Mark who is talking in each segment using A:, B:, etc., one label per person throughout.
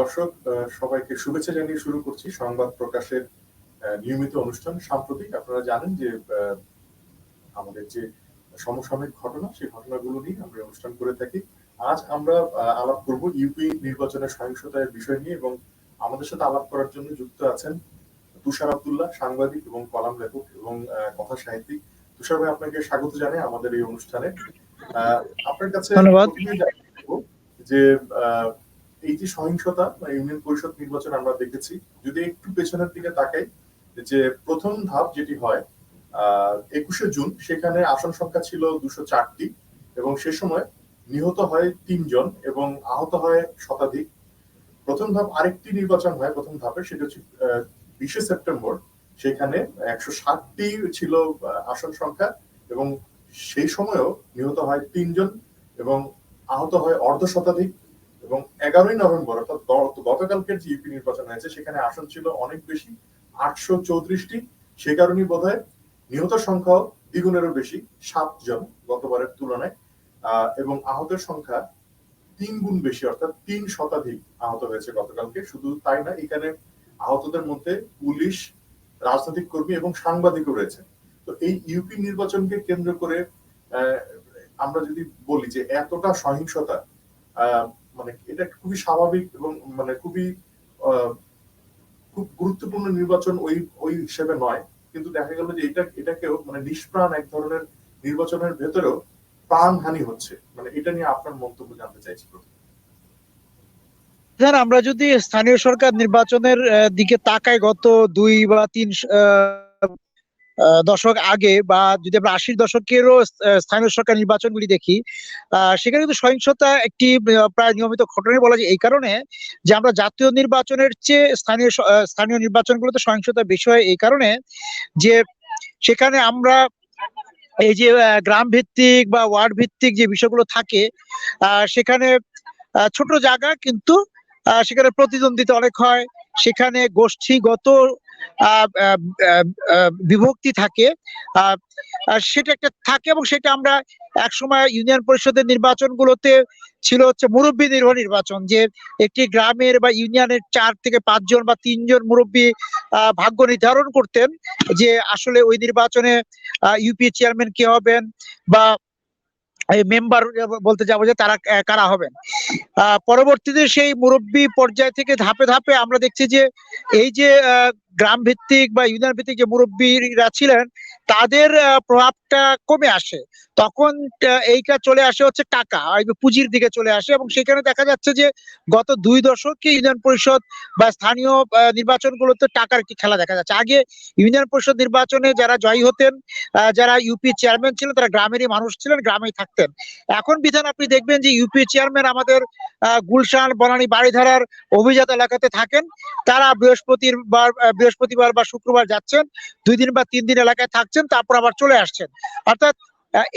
A: দর্শক সবাইকে শুভেচ্ছা জানিয়ে শুরু করছি সংবাদ প্রকাশের নিয়মিত অনুষ্ঠান সাম্প্রতিক। আপনারা জানেন যে আমাদের যে সমসাময়িক ঘটনা সেই ঘটনাগুলো নিয়ে আমরা অনুষ্ঠান করে থাকি। আজ আমরা আলাপ করব ইউপি নির্বাচনের সহিংসতার বিষয় নিয়ে এবং আমাদের সাথে আলাপ করার জন্য যুক্ত আছেন তুষার আবদুল্লাহ সাংবাদিক এবং কলাম লেখক এবং কথা সাহিত্যিক। তুষার ভাই আপনাকে স্বাগত জানাই আমাদের এই অনুষ্ঠানে। আহ, আপনার কাছে
B: ধন্যবাদ।
A: যে আহ, এই যে সহিংসতা বা ইউনিয়ন পরিষদ নির্বাচন আমরা দেখেছি, যদি একটু পেছনের দিকে তাকাই, যে প্রথম ধাপ যেটি হয়, আহ, একুশে জুন, সেখানে আসন সংখ্যা ছিল দুশো চারটি এবং সে সময় নিহত হয় তিনজন এবং আহত হয় শতাধিক। প্রথম ধাপ আরেকটি নির্বাচন হয়, প্রথম ধাপে, সেটা হচ্ছে বিশে সেপ্টেম্বর, সেখানে একশো ষাটটি ছিল আসন সংখ্যা এবং সেই সময়ও নিহত হয় তিনজন এবং আহত হয় অর্ধ শতাধিক। এবং এগারোই নভেম্বর, অর্থাৎ গতকালকের যে ইউপি নির্বাচন হয়েছে, সেখানে আসন ছিল অনেক বেশি, আটশো চৌত্রিশটি। সে কারণেই বোধ হয় নিহত সংখ্যাও দ্বিগুণেরও বেশি, সাতজন গতবারের তুলনায়। এবং আহতের সংখ্যা তিন গুণ বেশি, অর্থাৎ তিন শতাধিক আহত হয়েছে গতকালকে। শুধু তাই না, এখানে আহতদের মধ্যে পুলিশ, রাজনৈতিক কর্মী এবং সাংবাদিকও রয়েছে। তো এই ইউপি নির্বাচনকে কেন্দ্র করে আমরা যদি বলি যে এতটা সহিংসতা মানে এটা খুবই স্বাভাবিক এবং মানে খুবই খুব গুরুত্বপূর্ণ নির্বাচন ওই ওই হিসেবে নয় কিন্তু দেখা গেল যে এটা, এটাকেও মানে নিষ্প্রাণ এক ধরনের নির্বাচনের ভেতরেও প্রাণহানি হচ্ছে মানে এটা নিয়ে আপনার মন্তব্য জানতে চাইছি।
B: স্যার, আমরা যদি স্থানীয় সরকার নির্বাচনের দিকে তাকাই গত দুই বা তিন দশক আগে বা যদি আমরা আশির দশকেরও স্থানীয় সরকার নির্বাচনগুলি দেখি সেখানে কিন্তু সহিংসতা একটি প্রায় নিয়মিত ঘটনাই বলা যায়। এই কারণে যে আমরা জাতীয় নির্বাচনের চেয়ে স্থানীয় স্থানীয় নির্বাচনগুলোতে সহিংসতা বেশি হয়, এই কারণে যে সেখানে আমরা এই যে গ্রাম ভিত্তিক বা ওয়ার্ড ভিত্তিক যে বিষয়গুলো থাকে সেখানে ছোট জায়গা কিন্তু সেখানে প্রতিদ্বন্দ্বিতা অনেক হয়। সেখানে গোষ্ঠীগত বিভক্তি থাকে। সেটা একটা থাকে এবং সেটা আমরা এক সময় ইউনিয়ন পরিষদের নির্বাচনগুলোতে ছিল হচ্ছে মুরব্বী নির্ভর নির্বাচন, যে একটি গ্রামের বা ইউনিয়নের চার থেকে পাঁচজন বা তিনজন মুরব্বী ভাগ্য নির্ধারণ করতেন যে আসলে ওই নির্বাচনে ইউপি চেয়ারম্যান কে হবেন বা মেম্বার বলতে যাব যে তারা কারা হবেন। পরবর্তীতে সেই মুরব্বী পর্যায় থেকে ধাপে ধাপে আমরা দেখছি যে এই যে গ্রাম ভিত্তিক বা ইউনিয়ন ভিত্তিক যে মুরব্বীরা ছিলেন, তাদের প্রভাবটা কমে আসে। তখন এইটা চলে আসে হচ্ছে টাকা পুঁজির দিকে চলে আসে এবং সেখানে দেখা যাচ্ছে যে গত দুই দশকে ইউনিয়ন পরিষদ বা স্থানীয় নির্বাচনগুলোতে টাকার একটি খেলা দেখা যাচ্ছে। আগে ইউনিয়ন পরিষদ নির্বাচনে যারা জয়ী হতেন যারা ইউপি চেয়ারম্যান ছিলেন, তারা গ্রামেরই মানুষ ছিলেন, গ্রামেই থাকতেন। এখন বিধান আপনি দেখবেন যে ইউপি চেয়ারম্যান আমাদের গুলশান, বনানী বাড়িধারার অভিজাত এলাকাতে থাকেন। তারা বৃহস্পতিবার বৃহস্পতিবার বা শুক্রবার যাচ্ছেন, দুই দিন বা তিন দিন এলাকায় থাকছেন, তারপর আবার চলে আসছেন। অর্থাৎ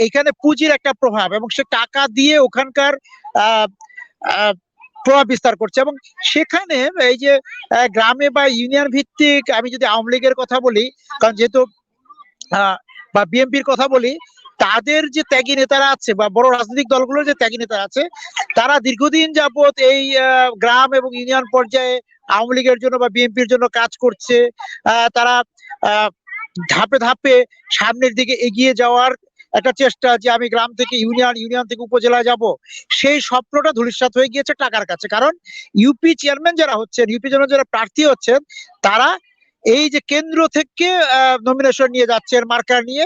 B: এখানে পুঁজির একটা প্রভাব এবং সে টাকা দিয়ে ওখানকার প্রভাব বিস্তার করছে এবং সেখানে এই যে গ্রামে বা ইউনিয়ন ভিত্তিক আমি যদি আওয়ামী লীগের কথা বলি, কারণ যেহেতু বা বিএনপির কথা বলি, তাদের যে ত্যাগী নেতারা আছে বা বড় রাজনৈতিক দলগুলোর যে ত্যাগী নেতারা আছে, তারা দীর্ঘদিন যাবত এই গ্রাম এবং ইউনিয়ন পর্যায়ে আওয়ামী লীগের জন্য বা বিএনপির জন্য কাজ করছে। তারা ধাপে ধাপে সামনের দিকে এগিয়ে যাওয়ার একটা চেষ্টা যে আমি গ্রাম থেকে ইউনিয়ন ইউনিয়ন থেকে উপজেলায় যাব। সেই স্বপ্নটা ধূলিসাৎ হয়ে গিয়েছে টাকার কাছে। কারণ ইউপি চেয়ারম্যান যারা হচ্ছেন ইউপি জন্য যারা প্রার্থী হচ্ছেন, তারা এই যে কেন্দ্র থেকে নমিনেশন নিয়ে যাচ্ছেন মার্কার নিয়ে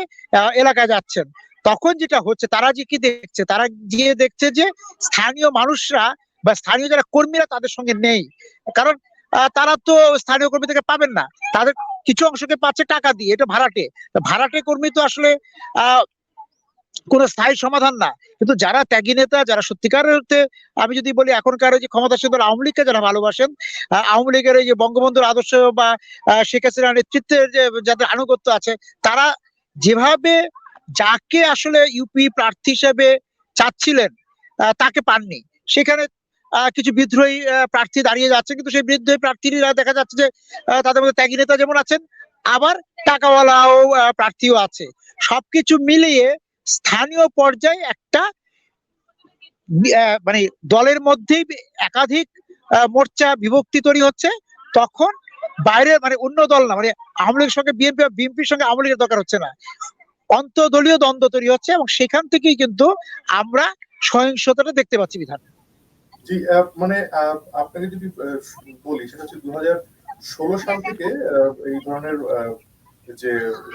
B: এলাকায় যাচ্ছেন। তখন যেটা হচ্ছে, তারা যে কি দেখছে, তারা গিয়ে দেখছে যে স্থানীয় মানুষরা বা স্থানীয় যারা কর্মীরা তাদের সঙ্গে নেই। কারণ তারা তো স্থানীয় কর্মী থেকে পাবেন না। তাদের কিছু অংশকে পাচ্ছে টাকা দিয়ে, এটা ভাড়াটে। ভাড়াটে কর্মী তো আসলে কোন স্থায়ী সমাধান না। কিন্তু যারা ত্যাগী নেতা, যারা সত্যিকারের অর্থে আমি যদি বলি এখনকার ওই যে ক্ষমতাসীন দল আওয়ামী লীগকে যারা ভালোবাসেন আওয়ামী লীগের এই যে বঙ্গবন্ধুর আদর্শ বা শেখ হাসিনার নেতৃত্বের যে, যাদের আনুগত্য আছে, তারা যেভাবে যাকে আসলে ইউপি প্রার্থী হিসেবে চাচ্ছিলেন তাকে পাননি। সেখানে কিছু বিদ্রোহী প্রার্থী দাঁড়িয়ে যাচ্ছে, কিন্তু সেই বিদ্রোহী প্রার্থীরা দেখা যাচ্ছে যে তাদের মধ্যে ত্যাগী নেতা যেমন আছেন, আবার টাকাওয়ালাও প্রার্থীও আছে। সবকিছু মিলিয়ে স্থানীয় পর্যায়ে একটা মানে দলের মধ্যেই একাধিক মোর্চা বিভক্তি তৈরি হচ্ছে। তখন বাইরে মানে অন্য দল না মানে আওয়ামী লীগের সঙ্গে বিএনপি বিএনপির সঙ্গে আওয়ামী লীগের দরকার হচ্ছে না। অন্তদলীয় দ্বন্দ্ব তৈরি হচ্ছে এবং সেখান থেকেই কিন্তু আমরা সহিংসতাটা দেখতে পাচ্ছি বিধান।
A: জি মানে আপনাকে যদি বলি, সেটা হচ্ছে দু হাজার ষোলো সাল থেকে এই ধরনের যে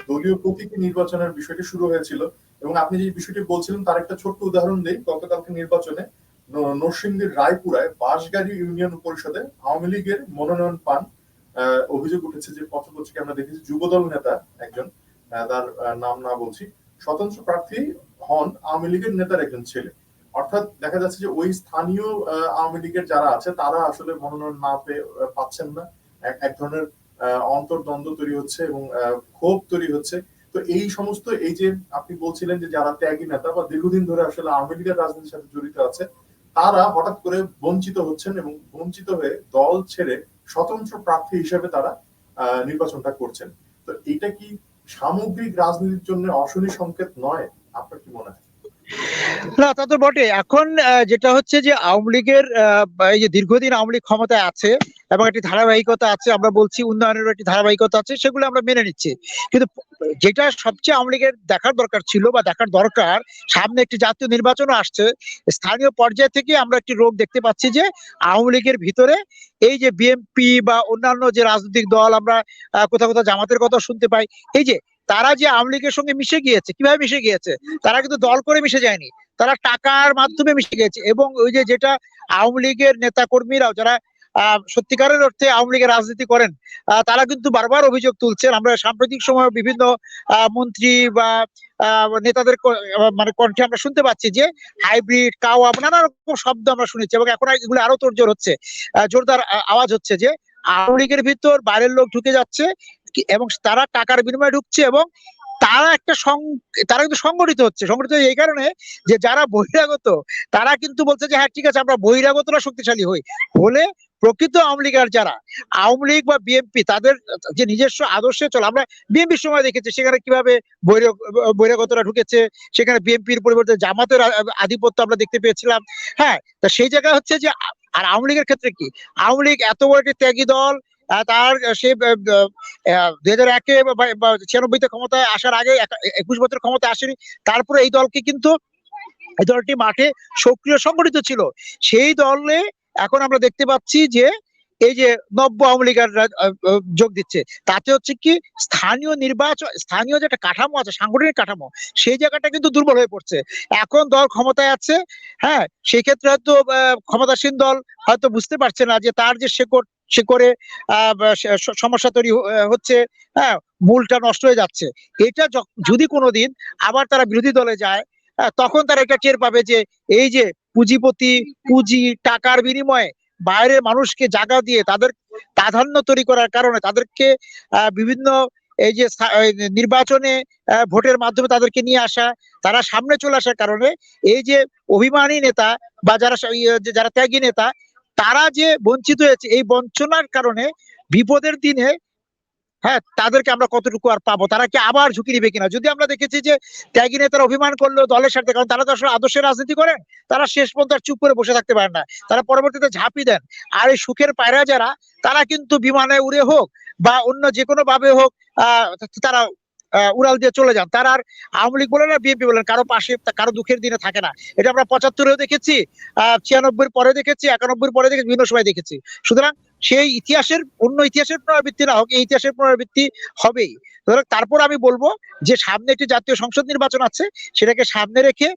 A: দলীয় প্রতীকী নির্বাচনের বিষয়টি শুরু হয়েছিল এবং আপনি যে বিষয়টি বলছিলেন, তার একটা ছোট্ট উদাহরণ দিই। গতকালকে নির্বাচনে নরসিংদীর রায়পুরায় বাঁশগাড়ি ইউনিয়ন পরিষদে আওয়ামী লীগের মনোনয়ন পান। অভিযোগ উঠেছে যে পত্রপত্রিকা আমরা দেখেছি যুবদল নেতা একজন তার নাম না বলছি, স্বতন্ত্র প্রার্থী হন আওয়ামী লীগের নেতার একজন ছেলে। অর্থাৎ দেখা যাচ্ছে যে ওই স্থানীয় আওয়ামী লীগের যারা আছে, তারা আসলে মনোনয়ন না পেয়ে পাচ্ছেন না। এক ধরনের অন্তর্দ্বন্দ্ব তৈরি হচ্ছে এবং ক্ষোভ তৈরি হচ্ছে। তো এই সমস্ত এই যে আপনি বলছিলেন যে যারা ত্যাগী নেতা বা দীর্ঘদিন ধরে আসলে আওয়ামী লীগের রাজনীতির সাথে জড়িত আছে, তারা হঠাৎ করে বঞ্চিত হচ্ছেন এবং বঞ্চিত হয়ে দল ছেড়ে স্বতন্ত্র প্রার্থী হিসেবে তারা নির্বাচনটা করছেন। তো এটা কি সামগ্রিক রাজনীতির জন্য অশনি সংকেত নয়? আপনার কি মনে হয়?
B: না, তা তো বটে এখন যেটা হচ্ছে যে আওয়ামী লীগের এই যে দীর্ঘদিন আওয়ামী লীগ ক্ষমতায় আছে এবং একটি ধারাবাহিকতা আছে, আমরা বলছি উন্নয়নের একটি ধারাবাহিকতা আছে, সেগুলো আমরা মেনে নিচ্ছি। কিন্তু যেটা সবচেয়ে আওয়ামী লীগের দেখার দরকার ছিল বা দেখার দরকার, সামনে একটি জাতীয় নির্বাচনও আসছে, স্থানীয় পর্যায় থেকে আমরা একটি রোগ দেখতে পাচ্ছি যে আওয়ামী লীগের ভিতরে এই যে বিএনপি বা অন্যান্য যে রাজনৈতিক দল আমরা কোথাও কোথাও জামাতের কথা শুনতে পাই, এই যে তারা যে আওয়ামী লীগের সঙ্গে মিশে গিয়েছে, কীভাবে মিশে গিয়েছে? তারা কিন্তু দল করে মিশে যায়নি। তারা টাকার মাধ্যমে মিশে গেছে এবং ওই যে যেটা আওয়ামী লীগের নেতা কর্মীরাও যারা সত্যিকারের অর্থে আওয়ামী লীগের রাজনীতি করেন তারা কিন্তু বারবার অভিযোগ তুলছেন। আমরা সাম্প্রতিক সময় বিভিন্ন মন্ত্রী বা নেতাদের মানে কণ্ঠে আমরা শুনতে পাচ্ছি যে হাইব্রিড, কাওয়া নানা রকম শব্দ আমরা শুনেছি এবং এখন এগুলো আরও তোরজোর হচ্ছে। জোরদার আওয়াজ হচ্ছে যে আওয়ামী লীগের ভিতর বাইরের লোক ঢুকে যাচ্ছে এবং তারা টাকার বিনিময়ে ঢুকছে এবং তারা একটা তারা কিন্তু সংগঠিত হচ্ছে। সংগঠিত এই কারণে যে যারা বহিরাগত, তারা কিন্তু বলছে যে হ্যাঁ ঠিক আছে, আমরা বহিরাগতরা শক্তিশালী হই। হলে প্রকৃত আওয়ামী লীগের যারা, আওয়ামী লীগ বা বিএনপি, তাদের যে নিজস্ব আদর্শে চলে, আমরা বিএনপির সময় দেখেছি, সেখানে কীভাবে বহিরাগ- বহিরাগতরা ঢুকেছে, সেখানে বিএনপির পরিবর্তে জামাতের আধিপত্য আমরা দেখতে পেয়েছিলাম। হ্যাঁ তা সেই জায়গা হচ্ছে যে, আর আওয়ামী লীগের ক্ষেত্রে কি? আওয়ামী লীগ এত বড় একটি ত্যাগী দল তার সে দুই হাজার একে ছিয়ানব্বইতে ক্ষমতায় আসার আগে এক- একুশ বছর ক্ষমতায় আসেনি। তারপরে এই দলকে কিন্তু, এই দলটি মাঠে সক্রিয় সংগঠিত ছিল। সেই দলে এখন আমরা দেখতে পাচ্ছি যে, এই যে নব্য আওয়ামী লীগের যোগ দিচ্ছে। তাতে হচ্ছে কি, স্থানীয় নির্বাচন, স্থানীয় যে একটা কাঠামো আছে, সাংগঠনিক কাঠামো, সেই জায়গাটা কিন্তু দুর্বল হয়ে পড়ছে। এখন দল ক্ষমতায় আছে হ্যাঁ সেই ক্ষেত্রে হয়তো ক্ষমতাসীন দল হয়তো বুঝতে পারছে না যে তার যে শেকড় সে- স- সমস্যা তৈরি হচ্ছে হ্যাঁ মূলটা নষ্ট হয়ে যাচ্ছে। এটা যদি কোনোদিন আবার তারা বিরোধী দলে যায় তখন তারা এটা টের পাবে যে, এই যে পুঁজিপতি, পুঁজি, টাকার বিনিময়ে বাইরের মানুষকে জায়গা দিয়ে তাদের প্রাধান্য তৈরি করার কারণে তাদেরকে বিভিন্ন এই যে নির্বাচনে ভোটের মাধ্যমে তাদেরকে নিয়ে আসা, তারা সামনে চলে আসার কারণে এই যে অভিমানী নেতা বা যারা ইয়ে যারা ত্যাগী নেতা তারা যে বঞ্চিত হয়েছে, এই বঞ্চনার কারণে বিপদের দিনে হ্যাঁ তাদেরকে আমরা কতটুকু আর পাবো? তারা কি আবার ঝুঁকি নিবে কিনা? যদি আমরা দেখেছি যে ত্যাগী নেতারা অভিমান করল দলের সাথে কারণ তারা তো আসলে আদর্শের রাজনীতি করেন তারা শেষ পর্যন্ত চুপ করে বসে থাকতে পারেন না। তারা পরবর্তীতে ঝাঁপি দেন। আর এই সুখের পায়রা যারা, তারা কিন্তু বিমানে উড়ে হোক বা অন্য যে কোনো ভাবে হোক, আহ, তারা উড়াল দিয়ে চলে যান। তারা আর আওয়ামী লীগ বলেন না, বিএনপি বলেন কারও পাশে কারও দুঃখের দিনে থাকে না। এটা আমরা পঁচাত্তরেও দেখেছি, আহ ছিয়ানব্বই পরে দেখেছি একানব্বই পরে দেখেছি, বিভিন্ন সময় দেখেছি। সুতরাং সেই ইতিহাসের, অন্য ইতিহাসের পুনরাবৃত্তি না হোক, এই ইতিহাসের পুনরাবৃত্তি হবেই। তারপর আমি বলব যে সামনে একটি জাতীয় সংসদ নির্বাচন আছে, সেটাকে সামনে রেখে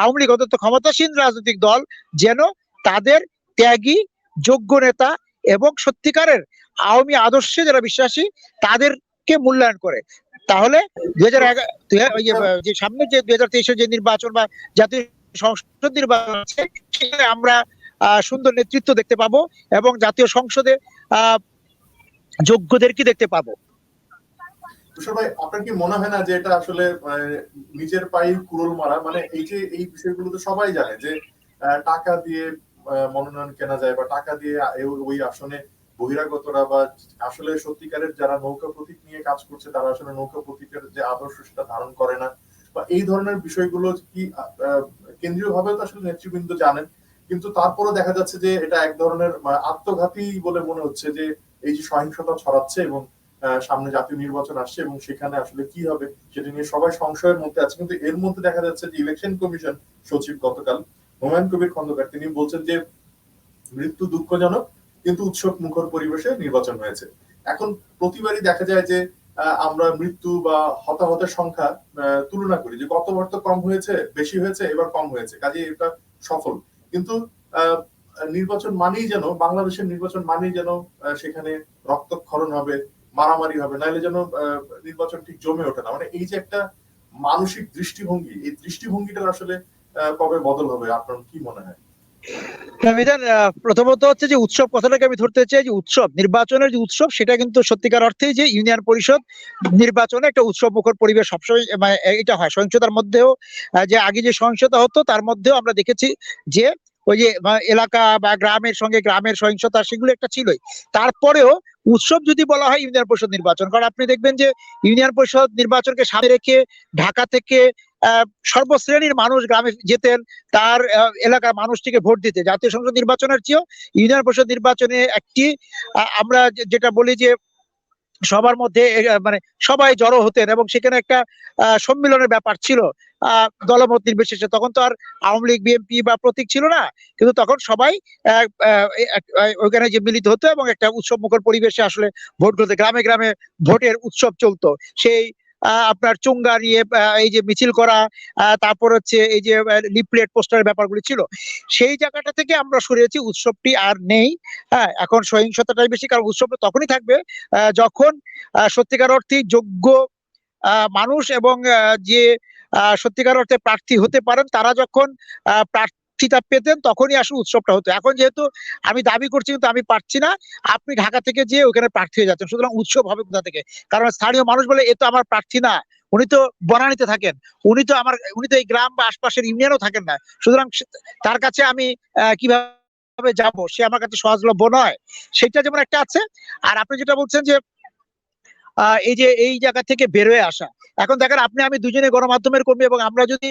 B: আওয়ামী লীগ অন্তত ক্ষমতাসীন রাজনৈতিক দল যেন তাদের ত্যাগী, যোগ্য নেতা এবং সত্যিকারের আওয়ামী আদর্শে যারা বিশ্বাসী, তাদেরকে মূল্যায়ন করে। তাহলে দুই হাজার যে সামনে যে দুই হাজার তেইশের যে নির্বাচন বা জাতীয় সংসদ নির্বাচন আছে, সেখানে আমরা সুন্দর নেতৃত্ব দেখতে পাবো এবং জাতীয় সংসদে, আহ যোগ্যদেরকে দেখতে পাবো?
A: ভাই, আপনার কি মনে হয় না যে এটা আসলে নিজের পায়ে কুড়োল মারা? মানে এই যে, এই বিষয়গুলো তো সবাই জানে যে টাকা দিয়ে মনোনয়ন কেনা যায় বা টাকা দিয়ে ওই আসনে বহিরাগতরা বা আসলে সত্যিকারের যারা নৌকা প্রতীক নিয়ে কাজ করছে, তারা আসলে নৌকা প্রতীকের যে আদর্শ সেটা ধারণ করে না। বা এই ধরনের বিষয়গুলো কি কেন্দ্রীয় ভাবে তো আসলে নেতৃবৃন্দ জানেন, কিন্তু তারপরে দেখা যাচ্ছে যে এটা এক ধরনের আত্মঘাতী বলে মনে হচ্ছে যে এই যে সহিংসতা ছড়াচ্ছে এবং সামনে জাতীয় নির্বাচন আসছে এবং সেখানে আসলে কি হবে সেটা নিয়ে সবাই সংশয়ের মধ্যে আছে। কিন্তু এর মধ্যে দেখা যাচ্ছে যে ইলেকশন কমিশন সচিব গতকাল হুমায়ুন কবির খন্দকার, তিনি বলছেন যে মৃত্যু দুঃখজনক কিন্তু উৎসব মুখর পরিবেশে নির্বাচন হয়েছে। এখন প্রতিবারই দেখা যায় যে আমরা মৃত্যু বা হতাহতের সংখ্যা তুলনা করি যে গতবার তো কম হয়েছে, বেশি হয়েছে, এবার কম হয়েছে। কাজে এটা সফল। কিন্তু নির্বাচন মানেই যেন, বাংলাদেশের নির্বাচন মানেই যেন সেখানে রক্তক্ষরণ হবে, মারামারি হবে নাহলে যেন নির্বাচন ঠিক জমে ওঠে না। মানে এই যে একটা মানসিক দৃষ্টিভঙ্গি, এই দৃষ্টিভঙ্গিটার আসলে কবে বদল হবে আপনার কি মনে হয়?
B: প্রথমত হচ্ছে যে উৎসব কথাটাকে আমি ধরতে চাই যে উৎসব, নির্বাচনের যে উৎসব, সেটা কিন্তু সত্যিকার অর্থেই যে ইউনিয়ন পরিষদ নির্বাচনে একটা উৎসব মুখর পরিবেশ সবসময় মানে এটা হয়। সহিংসতার মধ্যেও যে আগে যে সহিংসতা হতো, তার মধ্যেও আমরা দেখেছি যে ওই যে এলাকা বা গ্রামের সঙ্গে গ্রামের সহিংসতা সেগুলো একটা ছিলই। তারপরেও উৎসব যদি বলা হয় ইউনিয়ন পরিষদ নির্বাচন, কারণ আপনি দেখবেন যে ইউনিয়ন পরিষদ নির্বাচনকে সামনে রেখে ঢাকা থেকে সর্বশ্রেণীর মানুষ গ্রামে যেতেন, তার এলাকার মানুষটিকে ভোট দিতে। জাতীয় সংসদ নির্বাচনের চেয়েও ইউনিয়ন পরিষদ নির্বাচনে একটি আমরা যেটা বলি যে, সবার মধ্যে মানে সবাই জড়ো হতেন এবং সেখানে একটা সম্মিলনের ব্যাপার ছিল। দলমত নির্বিশেষে। তখন তো আর আওয়ামী লীগ, বিএনপি বা প্রতীক ছিল না। কিন্তু তখন সবাই ওইখানে যে মিলিত হতো এবং একটা উৎসব মুখর পরিবেশে আসলে ভোট গ্রামে গ্রামে ভোটের উৎসব চলতো। সেই আপনার চুঙ্গা নিয়ে এই যে মিছিল করা তারপর হচ্ছে এই যে লিপলেট পোস্টারের ব্যাপারগুলি ছিল। সেই জায়গাটা থেকে আমরা সরিয়েছি উৎসবটি আর নেই। হ্যাঁ এখন সহিংসতাটাই বেশি কারণ উৎসবটা তখনই থাকবে যখন সত্যিকার অর্থে যোগ্য মানুষ এবং যে সত্যিকার অর্থে প্রার্থী হতে পারেন তারা যখন আহ, প্রার্থিতা পেতেন, তখনই আসলে উৎসবটা হতো। এখন যেহেতু আমি দাবি করছি কিন্তু আমি পারছি না, আপনি ঢাকা থেকে যেয়ে ওখানে প্রার্থী হয়ে যাচ্ছেন। সুতরাং উৎসব হবে কোথা থেকে? কারণ স্থানীয় মানুষ বলে, এ তো আমার প্রার্থী না। উনি তো বনানীতে থাকেন। উনি তো আমার, উনি তো এই গ্রাম বা আশপাশের ইউনিয়নও থাকেন না। সুতরাং তার কাছে আমি কীভাবে যাব? সে আমার কাছে সহজলভ্য নয়। সেটা যেমন একটা আছে, আর আপনি যেটা বলছেন যে এই যে, এই জায়গা থেকে বের হয়ে আসা। এখন দেখেন, আপনি, আমি দুজনে গণমাধ্যমের কর্মী এবং আমরা যদি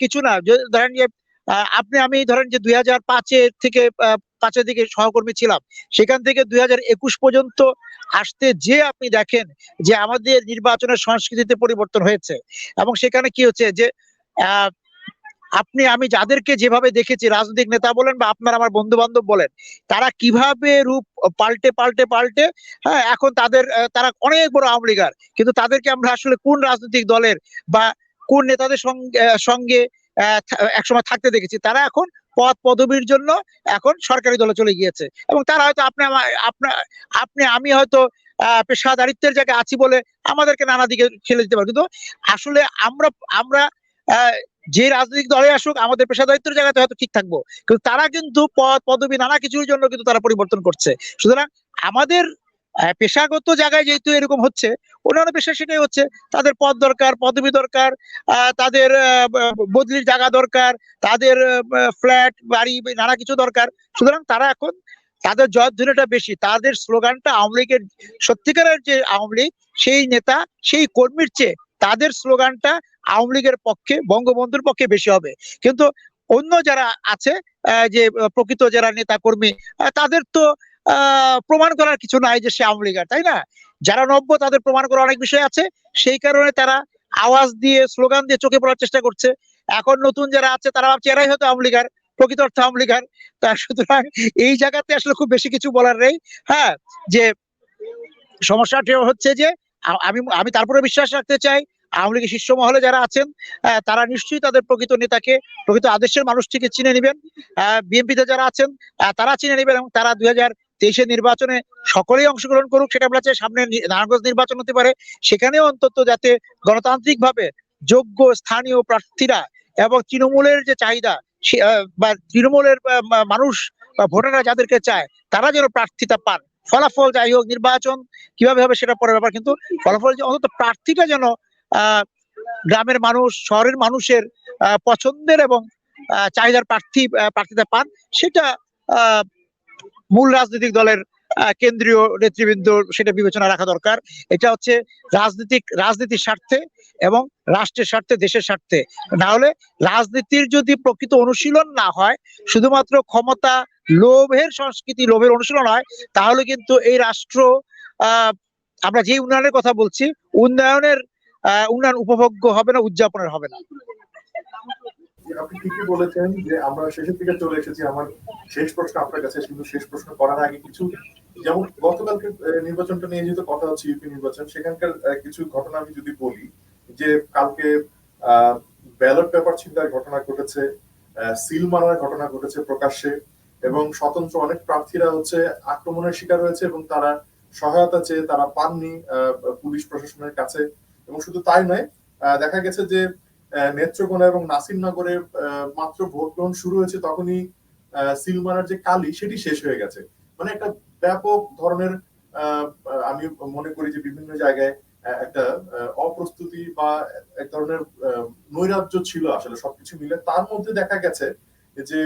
B: কিছু না ধরেন যে আপনি, আমি ধরেন যে দুই হাজার পাঁচের থেকে পাঁচের দিকে সহকর্মী ছিলাম, সেখান থেকে দুই হাজার একুশ পর্যন্ত আসতে যে আপনি দেখেন যে আমাদের নির্বাচনের সংস্কৃতিতে পরিবর্তন হয়েছে এবং সেখানে কি হচ্ছে যে আপনি, আমি যাদেরকে যেভাবে দেখেছি, রাজনৈতিক নেতা বলেন বা আপনার আমার বন্ধু বান্ধব বলেন, তারা কীভাবে রূপ পাল্টে পাল্টে পাল্টে হ্যাঁ এখন তাদের তারা অনেক বড় আওয়ামী কিন্তু তাদেরকে আমরা আসলে কোন রাজনৈতিক দলের বা কোন নেতাদের সঙ্গে সঙ্গে একসময় থাকতে দেখেছি। তারা এখন পদ পদবীর জন্য এখন সরকারি দলে চলে গিয়েছে। এবং তারা হয়তো আপনি আপনার আপনি আমি হয়তো আহ, পেশাদারিত্বের জায়গায় আছি বলে আমাদেরকে নানা দিকে খেলে দিতে পারে। কিন্তু আসলে আমরা আমরা যে রাজনৈতিক দলে আসুক আমাদের পেশাদারিত্বের জায়গাতে হয়তো ঠিক থাকব। কিন্তু তারা কিন্তু পদ পদবী নানা কিছুর জন্য কিন্তু তারা পরিবর্তন করছে। সুতরাং আমাদের পেশাগত জায়গায় যেহেতু এরকম হচ্ছে অন্যান্য পেশায় সেটাই হচ্ছে, তাদের পদ দরকার, পদবি দরকার তাদের বদলির জায়গা দরকার, তাদের ফ্ল্যাট, বাড়ি, নানা কিছু দরকার। সুতরাং তারা এখন তাদের জয়ধ্বনিটা বেশি, তাদের স্লোগানটা আওয়ামী লীগের, সত্যিকারের যে আওয়ামী লীগ, সেই নেতা, সেই কর্মীর চেয়ে তাদের স্লোগানটা আওয়ামী লীগের পক্ষে, বঙ্গবন্ধুর পক্ষে বেশি হবে। কিন্তু অন্য যারা আছে যে প্রকৃত যারা নেতা কর্মী তাদের তো প্রমাণ করার কিছু নাই যে সে আওয়ামী লীগার, তাই না? যারা নব্য, তাদের প্রমাণ করার অনেক বিষয় আছে। সেই কারণে তারা আওয়াজ দিয়ে, স্লোগান দিয়ে চোখে পড়ার চেষ্টা করছে। এখন নতুন যারা আছে, তারা ভাবছে, এরাই হয়তো আওয়ামী লীগার, প্রকৃত অর্থে আওয়ামী লীগার। তা সুতরাং এই জায়গাতে আসলে খুব বেশি কিছু বলার নেই। হ্যাঁ যে সমস্যাটি হচ্ছে যে আমি আমি তারপরে বিশ্বাস রাখতে চাই, আওয়ামী লীগের শীর্ষ মহলে যারা আছেন তারা নিশ্চয়ই তাদের প্রকৃত নেতাকে, প্রকৃত আদেশের মানুষটিকে চিনে নেবেন। বিএনপিতে যারা আছেন তারা চিনে নেবেন এবং তারা দুই হাজার তেইশের নির্বাচনে সকলেই অংশগ্রহণ করুক, সেটা আমরা চাই। সামনে নারায়ণগঞ্জ নির্বাচন হতে পারে। সেখানেও অন্তত যাতে গণতান্ত্রিক ভাবে যোগ্য স্থানীয় প্রার্থীরা এবং তৃণমূলের যে চাহিদা বা তৃণমূলের মানুষ বা ভোটাররা যাদেরকে চায়, তারা যেন প্রার্থীতা পান। ফলাফল যাই হোক, নির্বাচন কীভাবে হবে সেটা পরের ব্যাপার। কিন্তু ফলাফল অন্তত প্রার্থীটা যেন গ্রামের মানুষ, শহরের মানুষের পছন্দের এবং চাহিদার প্রার্থী প্রার্থীতা পান, সেটা মূল রাজনৈতিক দলের কেন্দ্রীয় নেতৃবৃন্দ সেটা বিবেচনা রাখা দরকার। এটা হচ্ছে রাজনৈতিক, রাজনীতির স্বার্থে এবং রাষ্ট্রের স্বার্থে, দেশের স্বার্থে। না হলে রাজনীতির যদি প্রকৃত অনুশীলন না হয়, শুধুমাত্র ক্ষমতা, লোভের সংস্কৃতি, লোভের অনুশীলন হয়, তাহলে কিন্তু এই রাষ্ট্র আমরা যে উন্নয়নের কথা বলছি, উন্নয়নের উন্নয়ন উপভোগ্য হবে না, উদযাপনের হবে না।
A: আপনি ঠিকই বলেছেন যে আমরা শেষের দিকে চলে এসেছি, আমার শেষ প্রশ্ন আপনার কাছে কিন্তু শেষ প্রশ্ন করার আগে কিছু, যেমন গতকালকে নির্বাচনটা নিয়ে যেহেতু কথা হচ্ছে ইউপি নির্বাচন, সেখানকার কিছু ঘটনা আমি যদি বলি, যে কালকে ব্যালট পেপার ছিনতাইয়ের ঘটনা ঘটেছে সিল মারার ঘটনা ঘটেছে প্রকাশ্যে, এবং স্বতন্ত্র অনেক প্রার্থীরা হচ্ছে আক্রমণের শিকার হয়েছে এবং তারা সহায়তা চেয়ে তারা পাননি পুলিশ প্রশাসনের কাছে, এবং শুধু তাই নয় দেখা গেছে যে নেত্রকোনা এবং নাসিরনগরে মাত্র ভোট গ্রহণ শুরু হয়েছে তখনই সিলমারার যে কালি সেটি শেষ হয়ে গেছে। মানে একটা ব্যাপক ধরনের আমি মনে করি যে বিভিন্ন জায়গায় একটা অপ্রস্তুতি বা এক ধরনের নৈরাজ্য ছিল আসলে সবকিছু মিলে। তার মধ্যে দেখা গেছে যে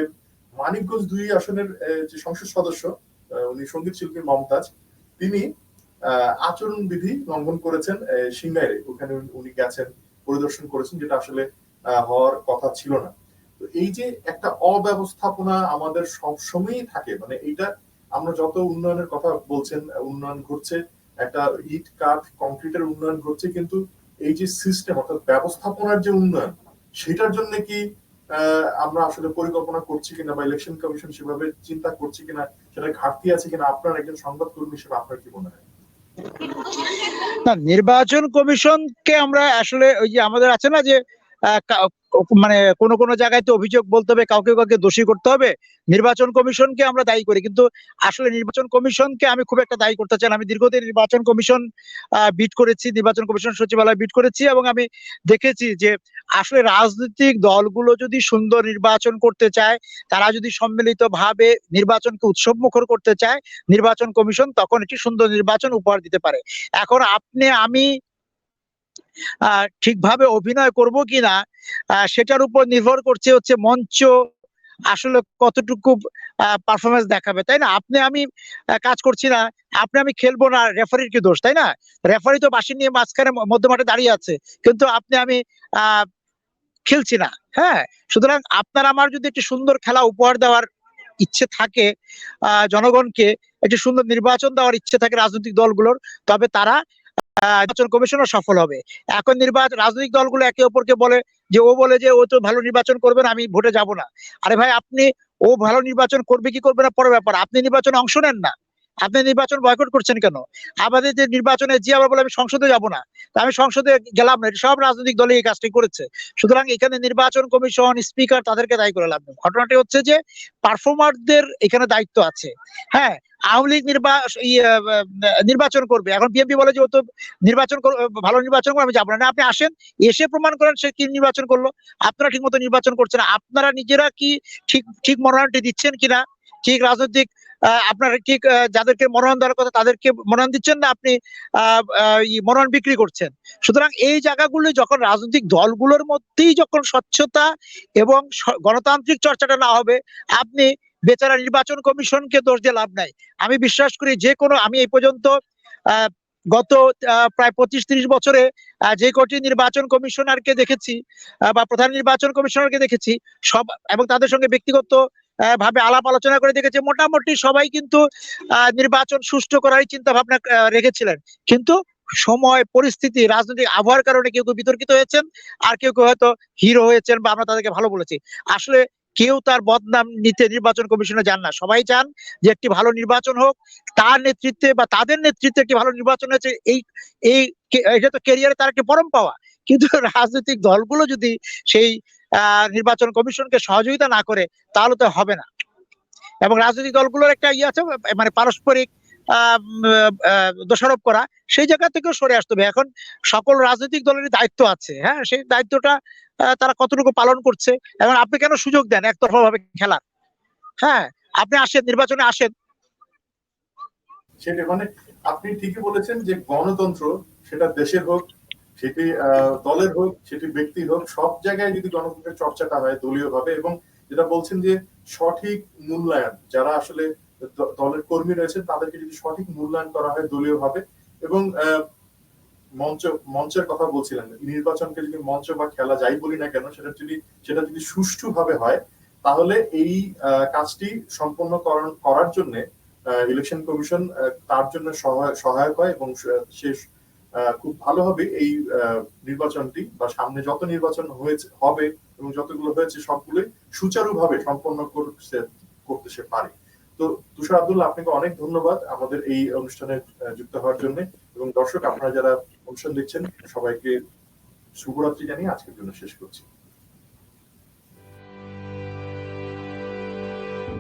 A: মানিকগঞ্জ দুই আসনের যে সংসদ সদস্য উনি সংগীত শিল্পী মমতাজ তিনি আহ, আচরণ বিধি লঙ্ঘন করেছেন আহ, সিংগাইরে ওখানে উনি গেছেন। পরিদর্শন করেছেন, যেটা আসলে হওয়ার কথা ছিল না। তো এই যে একটা অব্যবস্থাপনা আমাদের সবসময়ই থাকে মানে এইটা আমরা যত উন্নয়নের কথা বলছেন, উন্নয়ন ঘটছে, একটা ইট, কাঠ, কংক্রিটের উন্নয়ন ঘটছে, কিন্তু এই যে সিস্টেম, অর্থাৎ ব্যবস্থাপনার যে উন্নয়ন, সেটার জন্য কি আমরা আসলে পরিকল্পনা করছি কিনা বা ইলেকশন কমিশন সেভাবে চিন্তা করছি কিনা সেটা ঘাটতি আছে কিনা, আপনার একজন সংবাদকর্মী হিসেবে আপনার কি মনে হয়?
B: না নির্বাচন কমিশনকে আমরা আসলে ওই যে আমাদের আছে না যে মানে কোন কোন জায়গায় তো অভিযোগ বলতে হবে, কাউকে কাউকে দোষী করতে হবে। নির্বাচন কমিশনকে আমরা দায়ী করি, কিন্তু আসলে নির্বাচন কমিশনকে আমি খুব একটা দায়ী করতে চাই আমি দীর্ঘদিন নির্বাচন কমিশন বিট করেছি, নির্বাচন কমিশন সচিবালয় বিট করেছি এবং আমি দেখেছি যে আসলে রাজনৈতিক দলগুলো যদি সুন্দর নির্বাচন করতে চায়, তারা যদি সম্মিলিত ভাবে নির্বাচনকে উৎসব মুখর করতে চায়, নির্বাচন কমিশন তখন একটি সুন্দর নির্বাচন উপহার দিতে পারে। এখন আপনি, আমি ঠিকভাবে অভিনয় করব কিনা সেটার উপর নির্ভর করছে হচ্ছে মঞ্চ আসলে কতটুকু পারফরমেন্স দেখাবে, তাই না? আপনি আমি কাজ করছি না, আপনি আমি খেলব না রেফারির কি দোষ, তাই না? রেফারি তো বাসি নিয়ে মাঝখানে ম- মধ্যমাঠে দাঁড়িয়ে আছে, কিন্তু আপনি আমি খেলছি না হ্যাঁ? সুতরাং আপনার আমার যদি একটি সুন্দর খেলা উপহার দেওয়ার ইচ্ছে থাকে জনগণকে, একটি সুন্দর নির্বাচন দেওয়ার ইচ্ছে থাকে রাজনৈতিক দলগুলোর, তবে তারা নির্বাচন কমিশনও সফল হবে। এখন নির্বাচন, রাজনৈতিক দলগুলো একে অপরকে বলে যে, ও বলে যে, ও তো ভালো নির্বাচন করবেন আমি ভোটে যাব না। আরে ভাই, আপনি ও ভালো নির্বাচন করবে কি করবে না পরের ব্যাপার। আপনি নির্বাচনে অংশ নেন না। আপনি নির্বাচন বয়কট করছেন কেন? আমাদের যে নির্বাচনে যে আবার বলে আমি সংসদে যাব না। আমি সংসদে গেলাম না সব রাজনৈতিক দলই এই কাজটি করেছে। সুতরাং এখানে নির্বাচন কমিশন স্পিকার তাদেরকে দায়ী করে লাভ ঘটনাটি হচ্ছে যে পারফর্মারদের এখানে দায়িত্ব আছে। হ্যাঁ আওয়ামী লীগ নির্বাচন করবে। এখন বিএনপি বলে যে ও তো নির্বাচন ভালো নির্বাচন করে আমি যাব না। আপনি আসেন, এসে প্রমাণ করেন সে কি নির্বাচন করল। আপনারা ঠিক মতো নির্বাচন করছেন আপনারা নিজেরা কি ঠিক ঠিক মনোনয়নটি দিচ্ছেন কিনা? ঠিক রাজনৈতিক আপনারা আহ, যাদেরকে মনোনয়ন দেওয়ার কথা তাদেরকে মনোনয়ন দিচ্ছেন না? আপনি মনোনয়ন বিক্রি করছেন। সুতরাং এই জায়গাগুলো যখন রাজনৈতিক দলগুলোর মধ্যেই যখন স্বচ্ছতা এবং গণতান্ত্রিক চর্চাটা না হবে আপনি বেচারা নির্বাচন কমিশনকে দোষ দিয়ে লাভ নাই। আমি বিশ্বাস করি যে কোনো আমি এই পর্যন্ত গত প্রায় পঁচিশ তিরিশ বছরে যে কটি নির্বাচন কমিশনারকে দেখেছি বা প্রধান নির্বাচন কমিশনারকে দেখেছি সব এবং তাদের সঙ্গে ব্যক্তিগত ভাবে আলাপ আলোচনা করে দেখেছি। মোটামুটি সবাই কিন্তু নির্বাচন সুষ্ঠু করারই চিন্তা ভাবনা রেখেছিলেন। কিন্তু সময়, পরিস্থিতি, রাজনৈতিক আবহাওয়ার কারণে কেউ কেউ বিতর্কিত হয়েছেন আর কেউ কেউ হয়তো হিরো হয়েছেন বা আমরা তাদেরকে ভালো বলেছি। আসলে কেউ তার বদনাম নিতে নির্বাচন কমিশনে যান না। সবাই চান যে একটি ভালো নির্বাচন হোক। তার নেতৃত্বে বা তাদের নেতৃত্বে একটি ভালো নির্বাচন হয়েছে, এই এই এটা তো কেরিয়ারে তার একটি পরম পাওয়া। কিন্তু রাজনৈতিক দলগুলো যদি সেই নির্বাচন কমিশনকে সহযোগিতা না করে তাহলে তো হবে না। এবং রাজনৈতিক দলগুলোর একটা ইয়ে আছে মানে পারস্পরিক দোষারোপ করা, সেই জায়গা থেকেও সরে আসতে হবে। এখন সকল রাজনৈতিক দলেরই দায়িত্ব আছে হ্যাঁ? সেই দায়িত্বটা তারা কতটুকু পালন করছে এবং আপনি কেন সুযোগ দেন একতরফা ভাবে খেলার? হ্যাঁ? আপনি আসেন, নির্বাচনে আসেন।
A: সেটা মানে আপনি ঠিকই বলেছেন যে গণতন্ত্র সেটা দেশের হোক সেটি দলের হোক, সেটি ব্যক্তির হোক, সব জায়গায় যদি গণতন্ত্রের চর্চাটা হয় দলীয় ভাবে এবং যেটা বলছেন যে সঠিক মূল্যায়ন, যারা আসলে দলের কর্মী রয়েছেন, তাদেরকে যদি সঠিক মূল্যায়ন করা হয় দলীয় ভাবে এবং মঞ্চ, মঞ্চের কথা বলছিলেন নির্বাচনকে যদি মঞ্চ বা খেলা যাই বলি না কেন, সেটা যদি সেটা যদি সুষ্ঠুভাবে হয়, তাহলে এই কাজটি সম্পন্ন করার- জন্য ইলেকশন কমিশন তার জন্য সহায়- সহায়ক হয় এবং সে- খুব ভালো হবে এই নির্বাচনটি বা সামনে যত নির্বাচন হয়েছে, হবে এবং যতগুলো হয়েছে সবগুলোই সুচারুভাবে সম্পন্ন করতে করতে সে পারে। তো তুষার আব্দুল্লাহ, আপনাকে অনেক ধন্যবাদ আমাদের এই অনুষ্ঠানে যুক্ত হওয়ার জন্য এবং দর্শক, আপনারা যারা অনুষ্ঠান দেখছেন, সবাইকে শুভরাত্রি জানিয়ে আজকের জন্য শেষ করছি।